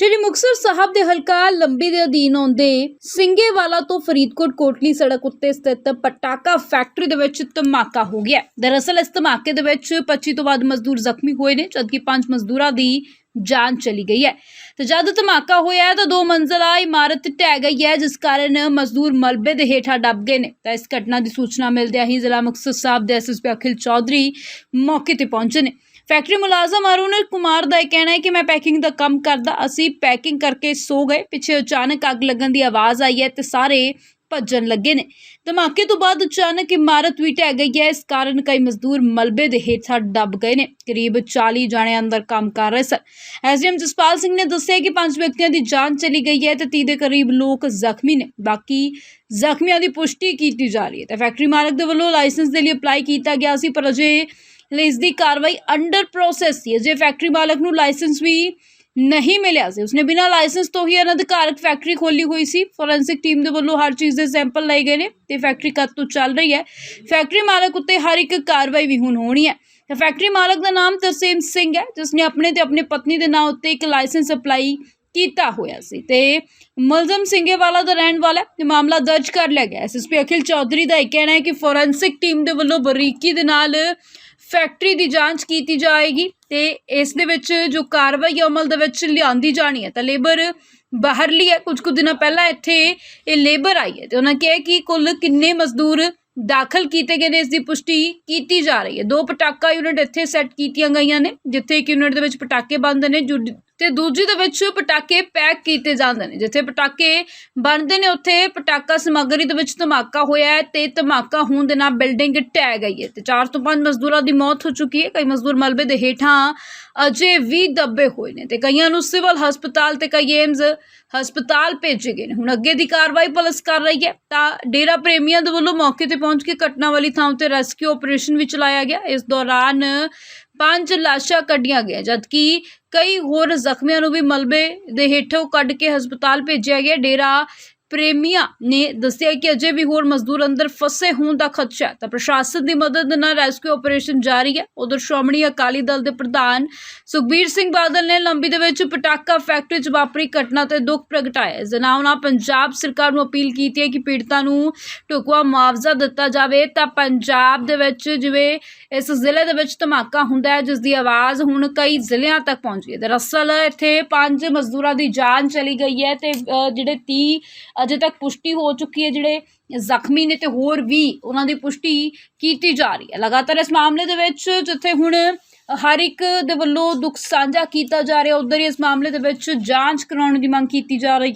ਸ਼੍ਰੀ ਮੁਕਤਸਰ ਸਾਹਿਬ ਦੇ ਹਲਕਾ ਲੰਬੀ ਦੇ ਅਧੀਨ ਆਉਂਦੇ ਸਿੰਗੇਵਾਲਾ ਤੋਂ ਫਰੀਦਕੋਟ ਕੋਟਲੀ ਸੜਕ ਉੱਤੇ ਸਥਿਤ ਪਟਾਕਾ ਫੈਕਟਰੀ ਦੇ ਵਿੱਚ ਧਮਾਕਾ ਹੋ ਗਿਆ। ਦਰਅਸਲ ਇਸ ਧਮਾਕੇ ਦੇ ਵਿੱਚ 25 ਤੋਂ ਵੱਧ ਮਜ਼ਦੂਰ ਜ਼ਖਮੀ ਹੋਏ ਨੇ, ਜਦਕਿ ਪੰਜ ਮਜ਼ਦੂਰਾਂ ਦੀ ਜਾਨ ਚਲੀ ਗਈ ਹੈ। ਤੇ ਜਦ ਧਮਾਕਾ ਹੋਇਆ ਤਾਂ ਦੋ ਮੰਜ਼ਲਾ ਇਮਾਰਤ ਢਹਿ ਗਈ ਹੈ, ਜਿਸ ਕਾਰਨ ਮਜ਼ਦੂਰ ਮਲਬੇ ਦੇ ਹੇਠਾਂ ਡੱਬ ਗਏ ਨੇ। ਤਾਂ ਇਸ ਘਟਨਾ ਦੀ ਸੂਚਨਾ ਮਿਲਦਿਆਂ ਹੀ ਜ਼ਿਲ੍ਹਾ ਮੁਕਤਸਰ ਸਾਹਿਬ ਦੇ ਐਸਐਸਪੀ ਅਖਿਲ ਚੌਧਰੀ ਮੌਕੇ ਤੇ ਪਹੁੰਚੇ ਨੇ। ਫੈਕਟਰੀ ਮੁਲਾਜ਼ਮ ਅਰੁਣ ਕੁਮਾਰ ਦਾ ਇਹ ਕਹਿਣਾ ਹੈ ਕਿ ਮੈਂ ਪੈਕਿੰਗ ਦਾ ਕੰਮ ਕਰਦਾ, ਅਸੀਂ ਪੈਕਿੰਗ ਕਰਕੇ ਸੋ ਗਏ। ਪਿੱਛੇ ਅਚਾਨਕ ਅੱਗ ਲੱਗਣ ਦੀ ਆਵਾਜ਼ ਆਈ ਹੈ ਤੇ ਸਾਰੇ ਭੱਜਣ ਲੱਗੇ ਨੇ। ਧਮਾਕੇ ਤੋਂ ਬਾਅਦ ਅਚਾਨਕ ਇਮਾਰਤ ਵੀ ਢਹਿ ਗਈ ਹੈ। ਇਸ ਕਾਰਨ ਕਈ ਮਜ਼ਦੂਰ ਮਲਬੇ ਦੇ ਹੇਠਾਂ ਡੱਬ ਗਏ ਨੇ। ਕਰੀਬ 40 ਜਾਣੇ ਅੰਦਰ ਕੰਮ ਕਰ ਰਹੇ ਸਨ। ਐਸਡੀਐਮ ਜਸਪਾਲ ਸਿੰਘ ਨੇ ਦੱਸਿਆ ਕਿ ਪੰਜ ਵਿਅਕਤੀਆਂ ਦੀ ਜਾਨ ਚਲੀ ਗਈ ਹੈ ਤੇ 30 ਦੇ ਕਰੀਬ ਲੋਕ ਜ਼ਖਮੀ ਨੇ। ਬਾਕੀ ਜ਼ਖਮੀਆਂ ਦੀ ਪੁਸ਼ਟੀ ਕੀਤੀ ਜਾ ਰਹੀ ਹੈ ਤੇ ਫੈਕਟਰੀ ਮਾਲਕ ਦੇ ਵੱਲੋਂ ਲਾਇਸੈਂਸ ਦੇ ਲਈ ਅਪਲਾਈ ਕੀਤਾ ਗਿਆ ਸੀ, ਪਰ ਅਜੇ ਇਸ ਦੀ ਕਾਰਵਾਈ ਅੰਡਰ ਪ੍ਰੋਸੈਸ ਸੀ। ਜੇ ਫੈਕਟਰੀ ਮਾਲਕ ਨੂੰ ਲਾਇਸੈਂਸ ਵੀ ਨਹੀਂ ਮਿਲਿਆ ਸੀ। ਉਸਨੇ ਬਿਨਾਂ ਲਾਇਸੈਂਸ ਤੋਂ ਹੀ ਅਨਧਿਕਾਰਕ ਫੈਕਟਰੀ ਖੋਲੀ ਹੋਈ ਸੀ। ਫੋਰੈਂਸਿਕ ਟੀਮ ਦੇ ਵੱਲੋਂ ਹਰ ਚੀਜ਼ ਦੇ ਸੈਂਪਲ ਲਏ ਗਏ ਨੇ ਤੇ ਫੈਕਟਰੀ ਕਦ ਤੋਂ ਚੱਲ ਰਹੀ ਹੈ? ਫੈਕਟਰੀ ਮਾਲਕ ਉੱਤੇ ਹਰ ਇੱਕ ਕਾਰਵਾਈ ਵੀ ਹੁਣ ਹੋਣੀ ਹੈ। ਤੇ ਫੈਕਟਰੀ ਮਾਲਕ ਦਾ ਨਾਮ ਤਰਸੇਮ ਸਿੰਘ ਹੈ ਜਿਸ ਨੇ ਆਪਣੇ ਤੇ ਆਪਣੇ ਪਤਨੀ ਦੇ ਨਾਂ ਉੱਤੇ ਇੱਕ ਲਾਇਸੈਂਸ ਅਪਲਾਈ ਕੀਤਾ ਹੋਇਆ ਸੀ। ਤੇ ਮੁਲਜ਼ਮ ਸਿੰਘੇਵਾਲਾ ਦਾ ਰਹਿਣ ਵਾਲਾ ਹੈ ਤੇ ਮਾਮਲਾ ਦਰਜ ਕਰ ਲਿਆ ਗਿਆ ਐਸਐਸਪੀ ਅਖਿਲ ਚੌਧਰੀ ਦਾ ਇਹ ਕਹਿਣਾ ਹੈ ਕਿ ਫੋਰੈਂਸਿਕ ਟੀਮ ਦੇ ਵੱਲੋਂ ਬਰੀਕੀ ਦੇ ਨਾਲ ਫੈਕਟਰੀ ਦੀ ਜਾਂਚ ਕੀਤੀ ਜਾਏਗੀ ਤੇ ਇਸ ਦੇ ਵਿੱਚ ਜੋ ਕਾਰਵਾਈ ਅਮਲ ਦੇ ਵਿੱਚ ਲਿਆਂਦੀ ਜਾਣੀ ਹੈ। ਤਾਂ ਲੇਬਰ ਬਾਹਰਲੀ ਹੈ। ਕੁਝ ਕੁ ਦਿਨਾਂ ਪਹਿਲਾਂ ਇੱਥੇ ਇਹ ਲੇਬਰ ਆਈ ਹੈ ਤੇ ਉਹਨਾਂ ਕਿਹਾ ਕਿ ਕੁੱਲ ਕਿੰਨੇ ਮਜ਼ਦੂਰ ਦਾਖਲ ਕੀਤੇ ਗਏ ਨੇ, ਇਸ ਦੀ ਪੁਸ਼ਟੀ ਕੀਤੀ ਜਾ ਰਹੀ ਹੈ। ਦੋ ਪਟਾਕਾ ਯੂਨਿਟ ਇੱਥੇ ਸੈੱਟ ਕੀਤੀਆਂ ਗਈਆਂ ਨੇ, ਜਿੱਥੇ ਇੱਕ ਯੂਨਿਟ ਦੇ ਵਿੱਚ ਪਟਾਕੇ ਬੰਦ ਨੇ, ਜੋ ਤੇ ਦੂਜੀ ਦੇ ਵਿੱਚ ਪਟਾਕੇ ਪੈਕ ਕੀਤੇ ਜਾਂਦੇ ਨੇ, ਜਿੱਥੇ ਪਟਾਕੇ ਬਣਦੇ ਨੇ, ਉੱਥੇ ਪਟਾਕਾ ਸਮੱਗਰੀ ਦੇ ਵਿੱਚ ਧਮਾਕਾ ਹੋਇਆ ਹੈ ਤੇ ਧਮਾਕਾ ਹੋਣ ਦੇ ਨਾਲ ਬਿਲਡਿੰਗ ਢਹਿ ਗਈ ਹੈ ਤੇ 4 ਤੋਂ 5 ਮਜ਼ਦੂਰਾਂ ਦੀ ਮੌਤ ਹੋ ਚੁੱਕੀ ਹੈ। ਕਈ ਮਜ਼ਦੂਰ ਮਲਬੇ ਦੇ ਹੇਠਾਂ ਅਜੇ ਵੀ ਦੱਬੇ ਹੋਏ ਨੇ ਤੇ ਕਈਆਂ ਨੂੰ ਸਿਵਲ ਹਸਪਤਾਲ ਤੇ ਕਈ ਏਮਜ਼ ਹਸਪਤਾਲ ਭੇਜੇ ਗਏ ਨੇ। ਹੁਣ ਅੱਗੇ ਦੀ ਕਾਰਵਾਈ ਪੁਲਿਸ ਕਰ ਰਹੀ ਹੈ ਤਾਂ ਡੇਰਾ ਪ੍ਰੇਮੀਆਂ ਦੇ ਵੱਲੋਂ ਮੌਕੇ ਤੇ ਪਹੁੰਚ ਕੇ ਘਟਨਾ ਵਾਲੀ ਥਾਂ ਉੱਤੇ ਰੈਸਕਿਊ ਆਪਰੇਸ਼ਨ ਵੀ ਚਲਾਇਆ ਗਿਆ। ਇਸ ਦੌਰਾਨ ਪੰਜ ਲਾਸ਼ਾਂ ਕੱਢੀਆਂ ਗਈਆਂ, ਜਦਕਿ ਕਈ ਹੋਰ ਜ਼ਖਮੀਆਂ ਨੂੰ ਵੀ ਮਲਬੇ ਦੇ ਹੇਠੋਂ ਕੱਢ ਕੇ ਹਸਪਤਾਲ ਭੇਜਿਆ ਗਿਆ। ਡੇਰਾ ਪ੍ਰੇਮੀਆਂ ਨੇ ਦੱਸਿਆ ਕਿ ਅਜੇ ਵੀ ਹੋਰ ਮਜ਼ਦੂਰ ਅੰਦਰ ਫਸੇ ਹੋਣ ਦਾ ਖਦਸ਼ਾ ਹੈ। ਤਾਂ ਪ੍ਰਸ਼ਾਸਨ ਦੀ ਮਦਦ ਨਾਲ ਰੈਸਕਿਊ ਆਪਰੇਸ਼ਨ ਜਾਰੀ ਹੈ। ਉਧਰ ਸ਼੍ਰੋਮਣੀ ਅਕਾਲੀ ਦਲ ਦੇ ਪ੍ਰਧਾਨ ਸੁਖਬੀਰ ਸਿੰਘ ਬਾਦਲ ਨੇ ਲੰਬੀ ਦੇ ਵਿੱਚ ਪਟਾਕਾ ਫੈਕਟਰੀ 'ਚ ਵਾਪਰੀ ਘਟਨਾ ਤੇ ਦੁੱਖ ਪ੍ਰਗਟਾਇਆ ਇਸ ਦੇ ਨਾਲ ਉਹਨਾਂ ਪੰਜਾਬ ਸਰਕਾਰ ਨੂੰ ਅਪੀਲ ਕੀਤੀ ਹੈ ਕਿ ਪੀੜਤਾਂ ਨੂੰ ਢੁਕਵਾ ਮੁਆਵਜ਼ਾ ਦਿੱਤਾ ਜਾਵੇ। ਤਾਂ ਪੰਜਾਬ ਦੇ ਵਿੱਚ ਜਿਵੇਂ ਇਸ ਜ਼ਿਲ੍ਹੇ ਦੇ ਵਿੱਚ ਧਮਾਕਾ ਹੁੰਦਾ ਹੈ ਜਿਸ ਦੀ ਆਵਾਜ਼ ਹੁਣ ਕਈ ਜ਼ਿਲ੍ਹਿਆਂ ਤੱਕ ਪਹੁੰਚੀ ਹੈ। ਦਰਅਸਲ ਇੱਥੇ ਪੰਜ ਮਜ਼ਦੂਰਾਂ ਦੀ ਜਾਨ ਚਲੀ ਗਈ ਹੈ ਤੇ ਜਿਹੜੇ 30 ਅਜੇ ਤੱਕ ਪੁਸ਼ਟੀ ਹੋ ਚੁੱਕੀ ਹੈ ਜਿਹੜੇ ਜ਼ਖਮੀ ਨੇ ਤੇ ਹੋਰ ਵੀ ਉਹਨਾਂ ਦੀ ਪੁਸ਼ਟੀ ਕੀਤੀ ਜਾ ਰਹੀ ਹੈ। ਲਗਾਤਾਰ ਇਸ ਮਾਮਲੇ ਦੇ ਵਿੱਚ ਜਿੱਥੇ ਹੁਣ ਹਰ ਇੱਕ ਦੇ ਵੱਲੋਂ ਦੁੱਖ ਸਾਂਝਾ ਕੀਤਾ ਜਾ ਰਿਹਾ, ਉਧਰ ਹੀ ਇਸ ਮਾਮਲੇ ਦੇ ਵਿੱਚ ਜਾਂਚ ਕਰਾਉਣ ਦੀ ਮੰਗ ਕੀਤੀ ਜਾ ਰਹੀ ਹੈ।